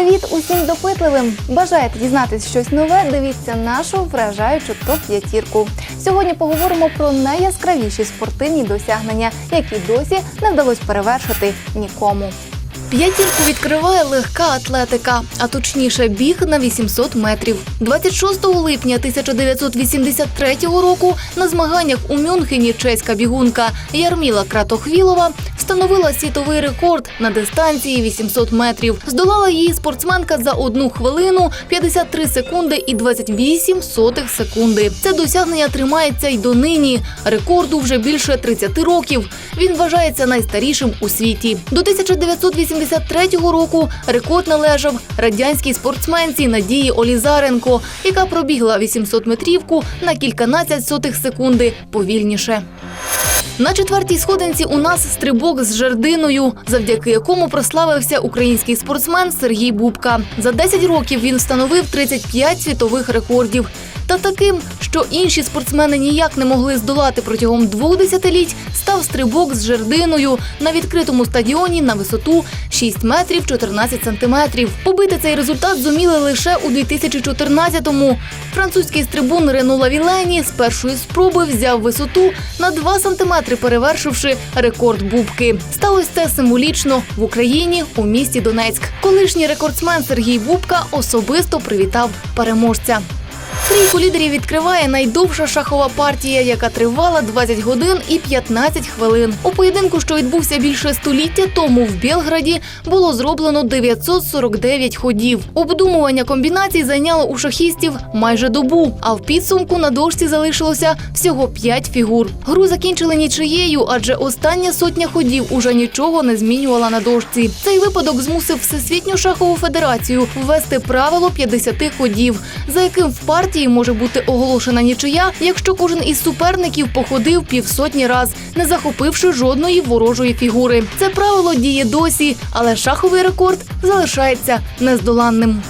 Привіт усім допитливим! Бажаєте дізнатись щось нове? Дивіться нашу вражаючу топ-п'ятірку. Сьогодні поговоримо про найяскравіші спортивні досягнення, які досі не вдалося перевершити нікому. П'ятірку відкриває легка атлетика, а точніше біг на 800 метрів. 26 липня 1983 року на змаганнях у Мюнхені чеська бігунка Ярміла Кратохвілова встановила світовий рекорд на дистанції 800 метрів. Здолала її спортсменка за 1 хвилину 53 секунди і 28 сотих секунди. Це досягнення тримається й донині. Рекорду вже більше 30 років. Він вважається найстарішим у світі. До 1983 року рекорд належав радянській спортсменці Надії Олізаренко, яка пробігла 800 метрівку на кільканадцять сотих секунди повільніше. На четвертій сходинці у нас стрибок з жердиною, завдяки якому прославився український спортсмен Сергій Бубка. За 10 років він встановив 35 світових рекордів. Та таким, що інші спортсмени ніяк не могли здолати протягом двох десятиліть, став стрибок з жердиною на відкритому стадіоні на висоту 6 метрів 14 сантиметрів. Побити цей результат зуміли лише у 2014-му. Французький стрибун Рену Лавілені з першої спроби взяв висоту на 2 сантиметри, перевершивши рекорд Бубки. Сталося це символічно в Україні у місті Донецьк. Колишній рекордсмен Сергій Бубка особисто привітав переможця. Трійку лідерів відкриває найдовша шахова партія, яка тривала 20 годин і 15 хвилин. У поєдинку, що відбувся більше століття тому в Білграді, було зроблено 949 ходів. Обдумування комбінацій зайняло у шахістів майже добу, а в підсумку на дошці залишилося всього 5 фігур. Гру закінчили нічиєю, адже остання сотня ходів уже нічого не змінювала на дошці. Цей випадок змусив Всесвітню шахову федерацію ввести правило 50 ходів, за яким в партії може бути оголошена нічия, якщо кожен із суперників походив півсотні раз, не захопивши жодної ворожої фігури. Це правило діє досі, але шаховий рекорд залишається нездоланним.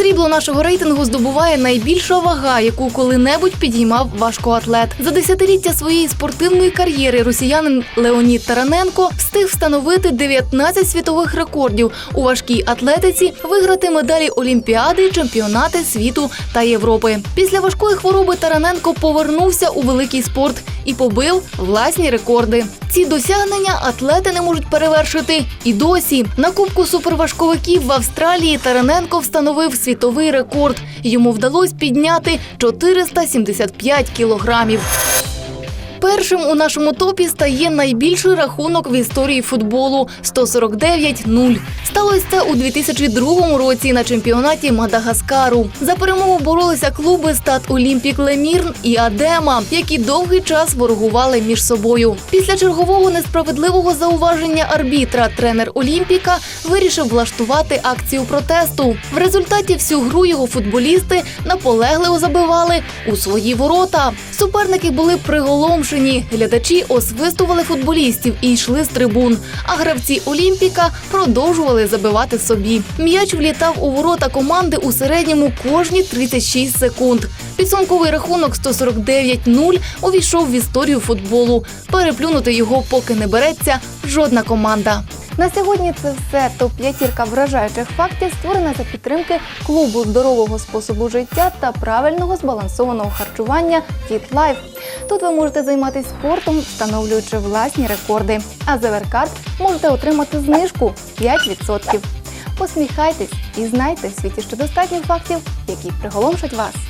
Срібло нашого рейтингу здобуває найбільша вага, яку коли-небудь підіймав важкоатлет. За десятиліття своєї спортивної кар'єри росіянин Леонід Тараненко встиг встановити 19 світових рекордів у важкій атлетиці, виграти медалі Олімпіади, чемпіонати світу та Європи. Після важкої хвороби Тараненко повернувся у великий спорт і побив власні рекорди. Ці досягнення атлети не можуть перевершити і досі. На кубку суперважковиків в Австралії Тараненко встановив світовий рекорд. Йому вдалося підняти 475 кілограмів. Першим у нашому топі стає найбільший рахунок в історії футболу 149-0. Сталося це у 2002 році на чемпіонаті Мадагаскару. За перемогу боролися клуби Стад Олімпік Лемірн і Адема, які довгий час ворогували між собою. Після чергового несправедливого зауваження арбітра тренер Олімпіка вирішив влаштувати акцію протесту. В результаті всю гру його футболісти наполегливо забивали у свої ворота. Суперники були приголомшені. Глядачі освистували футболістів і йшли з трибун. А гравці Олімпіка продовжували забивати собі. М'яч влітав у ворота команди у середньому кожні 36 секунд. Підсумковий рахунок 149-0 увійшов в історію футболу. Переплюнути його поки не береться жодна команда. На сьогодні це все топ-п'ятірка вражаючих фактів, створена за підтримки клубу здорового способу життя та правильного збалансованого харчування Fit Life. Тут ви можете займатися спортом, встановлюючи власні рекорди. А за Веркарт можете отримати знижку 5%. Посміхайтесь і знайте в світі ще достатньо фактів, які приголомшать вас.